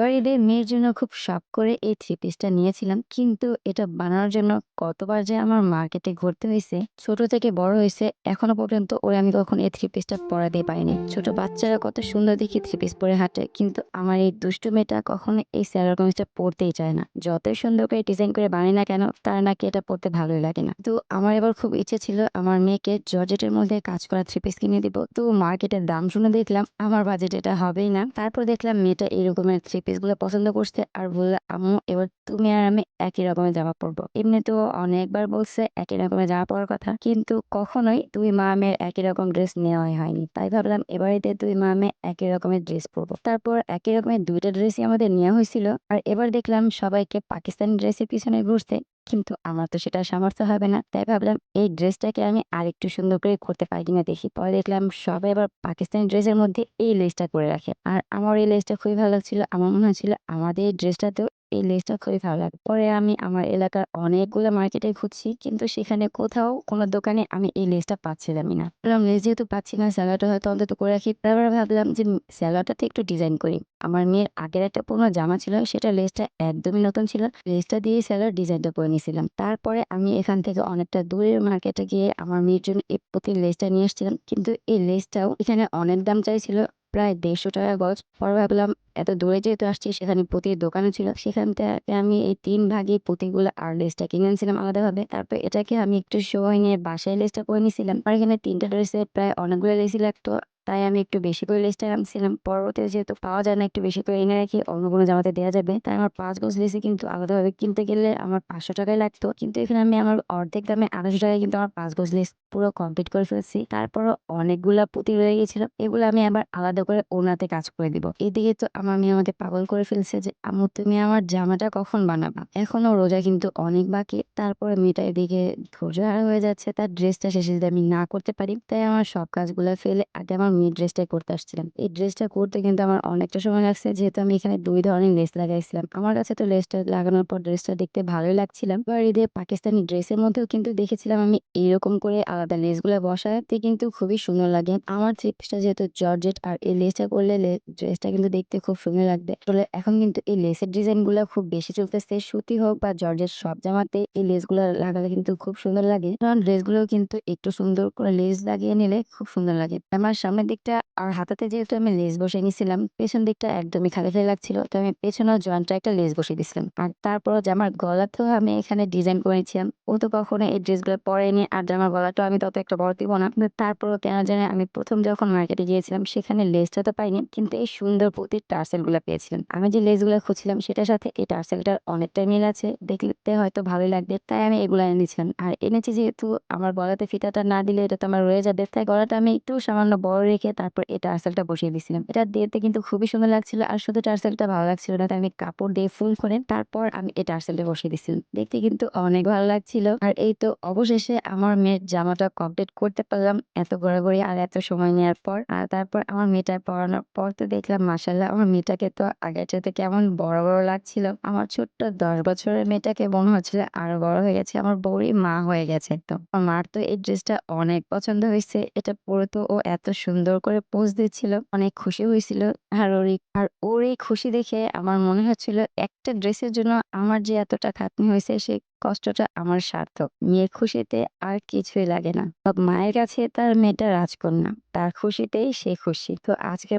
এবার ঈদে মেয়ের জন্য খুব শখ করে এই থ্রি পিসটা নিয়েছিলাম। কিন্তু এটা বানানোর জন্য কতবার যে আমার মার্কেটে ঘুরতে হয়েছে ছোট থেকে বড় হয়েছে এখনও পর্যন্ত ওরে আমি কখনো এই থ্রি পিসটা পরাতেই পারিনি। ছোট বাচ্চারা কত সুন্দর দেখি থ্রি পিস পরে হাঁটে। কিন্তু আমার এই দুষ্টু মেয়েটা কখনো এই সালোয়ার কামিজটা পরতেই চায় না। যতই সুন্দর করে ডিজাইন করে বানাই না কেন, তার নাকি এটা পরতে ভালোই লাগে না। তো আমার এবার খুব ইচ্ছে ছিল আমার মেয়েকে জর্জেটের মধ্যে কাজ করা থ্রি পিস কিনে দিব। তো মার্কেটের দাম শুনে দেখলাম আমার বাজেট এটা হবেই না। তারপর দেখলাম মেয়েটা এই রকমের থ্রি পিসগুলো পছন্দ করছে আর বললে, "আম্মু, এবার তুমি আর আমি একই রকমের জামা পরবো।" এমনি তো অনেকবার বলছে একই রকমের জামা পরার কথা। কিন্তু কখনোই দুই মা মেয়ের একই রকম ড্রেস নেওয়াই হয়নি। তাই ভাবলাম এবারেতে দুই মা মেয়ে একই রকমের ড্রেস পরবো। তারপর একই রকমের ২ টা ড্রেসই আমাদের নেওয়া হয়েছিল। আর এবার দেখলাম সবাইকে পাকিস্তানি ড্রেসের পিছনে ঘুরতে। কিন্তু আমার তো সেটা সামর্থ্য হবে না। তাই ভাবলাম এই ড্রেসটাকে আমি আরেকটু সুন্দর করে করতে পারি কিনা দেখি। পরে দেখলাম সবাই আবার পাকিস্তানি ড্রেসের মধ্যে এই লেসটা করে রাখে। আর আমার এই লেসটা খুবই ভালো লাগছিল। আমার মনে হচ্ছিল আমাদের এই ড্রেসটাতেও এই লেসটা খুবই ভালো লাগে পরে আমি আমার এলাকার অনেকগুলো মার্কেটে খুঁজছি। কিন্তু সেখানে কোথাও কোনো দোকানে আমি এই লেসটা পাচ্ছিলামই না। ভাবলাম লেস যেহেতু পাচ্ছি না সালোয়ারটা হয়তো অন্তত করে রাখি। তারপর ভাবলাম যে সালোয়ারটাতে একটু ডিজাইন করি। আমার মেয়ের আগের একটা পুরনো জামা ছিল, সেটা লেসটা একদমই নতুন ছিল। লেসটা দিয়ে সালোয়ার ডিজাইনটা করে নিয়েছিলাম। তারপরে আমি এখান থেকে অনেকটা দূরের মার্কেটে গিয়ে আমার মেয়ের জন্য এই পুঁতির লেসটা নিয়ে এসেছিলাম। কিন্তু এই লেসটাও এখানে অনেক দাম চাইছিল। প্রায় ৳১৫০ গজ। পরে ভাবলাম, এত দূরে যেহেতু আসছি, সেখানে প্রতির দোকানও ছিল। সেখান থেকে আমি এই তিন ভাগে প্রতিগুলো আর লেসটা কিনে আনছিলাম আলাদাভাবে। তারপর এটাকে আমি একটু সময় নিয়ে বাসায় লেসটা করে নিয়েছিলাম আর এখানে তিনটে ড্রেসের প্রায় অনেকগুলো লেসই লাগতো। তাই আমি একটু বেশি করে লেসটা আনছিলাম। পরবর্তীতে যেহেতু পাওয়া যায় না একটু বেশি করে এনে রাখি অন্য কোনো জামাতে দেওয়া যাবে। তাই আমার ৫ গজ লেসই কিন্তু আলাদাভাবে কিনতে গেলে আমার ৳৫০০ লাগতো। কিন্তু এখানে আমি আমার অর্ধেক দামে ৳২৮০ কিন্তু আমার ৫ গজ লেস পুরো কমপ্লিট করে ফেলছি। তারপরও অনেকগুলা পুঁতি রয়ে গেছিল। এগুলো আমি আবার আলাদা করে ওনাতে কাজ করে দিব। এদিকে তো আমার মেয়ে আমাকে পাগল করে ফেলছে যে, "আম্মু তুমি আমার জামাটা কখন বানাবা?" এখনও রোজা কিন্তু অনেক বাকি। তারপরে মেয়েটা এদিকে ধৈর্যহারা হয়ে যাচ্ছে। তার ড্রেসটা শেষে যদি আমি না করতে পারি, তাই আমার সব কাজগুলো ফেলে আগে আমার মেয়ের ড্রেসটাই করতে আসছিলাম। এই ড্রেসটা করতে কিন্তু আমার অনেকটা সময় লাগছে যেহেতু আমি এখানে দুই ধরনের লেস লাগাইছিলাম। আমার কাছে তো লেসটা লাগানোর পর ড্রেসটা দেখতে ভালোই লাগছিলাম। এবার ঈদে পাকিস্তানি ড্রেসের মধ্যেও কিন্তু দেখেছিলাম আমি এরকম করে আলাদা লেসগুলা বসাতে কিন্তু খুবই সুন্দর লাগে। আমার থ্রি যেহেতু জর্জেট আর এই লেসটা করলে ড্রেসটা কিন্তু দেখতে খুব সুন্দর লাগবে। আসলে এখন কিন্তু এই লেসের ডিজাইনগুলা খুব বেশি চলতেছে। সুতি হোক বা জর্জেট সব জামাতে এই লেসগুলা লাগালে কিন্তু খুব সুন্দর লাগে। কারণ ড্রেসগুলোও কিন্তু একটু সুন্দর করে লেস লাগিয়ে নিলে খুব সুন্দর লাগে। আমার সামনের দিকটা আর হাতাতে যেহেতু আমি লেস বসিয়ে নিয়েছিলাম পেছন দিকটা একদমই খালি, খালি লাগছিল। তো আমি পেছনেও জয়েন্টটা একটা লেস বসিয়ে দিয়েছিলাম আর তারপর জামার গলাতেও আমি এখানে ডিজাইন করে নিছিলাম। ও তো কখনো এই ড্রেসগুলো পরেনি আর জামার গলাটাও আমি তত একটা বড় দিব না। তারপরেও কেন জানি আমি প্রথম যখন মার্কেটে গিয়েছিলাম সেখানে লেসটা তো পাইনি। কিন্তু এই সুন্দর পুঁতির টার্সেলগুলা পেয়েছিলাম। আমি যে লেসগুলা খুঁজছিলাম সেটার সাথে এই টার্সেলটার অনেকটাই মিল আছে। দেখতে হয়তো ভালোই লাগবে। তাই আমি এগুলো এনেছিলাম। আর এনেছি যেহেতু আমার গলাতে ফিতাটা না দিলে এটা তো আমার রয়ে যাবে। তাই গলাটা আমি একটু সামান্য বড় রেখে তারপর এই টার্সেলটা বসিয়ে দিয়েছিলাম এটা দিতে কিন্তু খুবই সুন্দর লাগছিল। আর শুধু টার্সেলটা ভালো লাগছিল না। তাই আমি কাপড় দিয়ে ফুল করে তারপর আমি এই টার্সেলটা বসিয়ে দিছিলাম। দেখতে কিন্তু অনেক ভালো লাগছিল। আর এই তো অবশেষে আমার মেয়ের জামাটা কমপ্লিট করতে পারলাম। এত ঘোরাঘুরি আর এত সময় নেওয়ার পর। আর তারপর আমার মেয়েটা পরানোর পর তো দেখলাম মাশাআল্লাহ আমার মেয়েটাকে তো আগের চাইতে কেমন বড়, বড় লাগছিল। আমার ছোট্ট ১০ বছরের মেয়েটাকে মনে হচ্ছিল আরও বড় হয়ে গেছে। আমার বউরই মা হয়ে গেছে একদম। আমার মার তো এই ড্রেসটা অনেক পছন্দ হয়েছে এটা পরে তো ও এত সুন্দর করে পোজ দিচ্ছিল। অনেক খুশি হয়েছিল। আর ওর এই, আর ওর এই খুশি দেখে আমার মনে হচ্ছিল একটা ড্রেসের জন্য আমার যে এতটা খাটনি হয়েছে, সে কষ্টটা আমার সার্থক। মেয়ের খুশিতে আর কিছুই লাগে না। মায়ের কাছে তার মেয়েটা রাজকন্যা। তার খুশিতেই সে খুশি। তো আজকে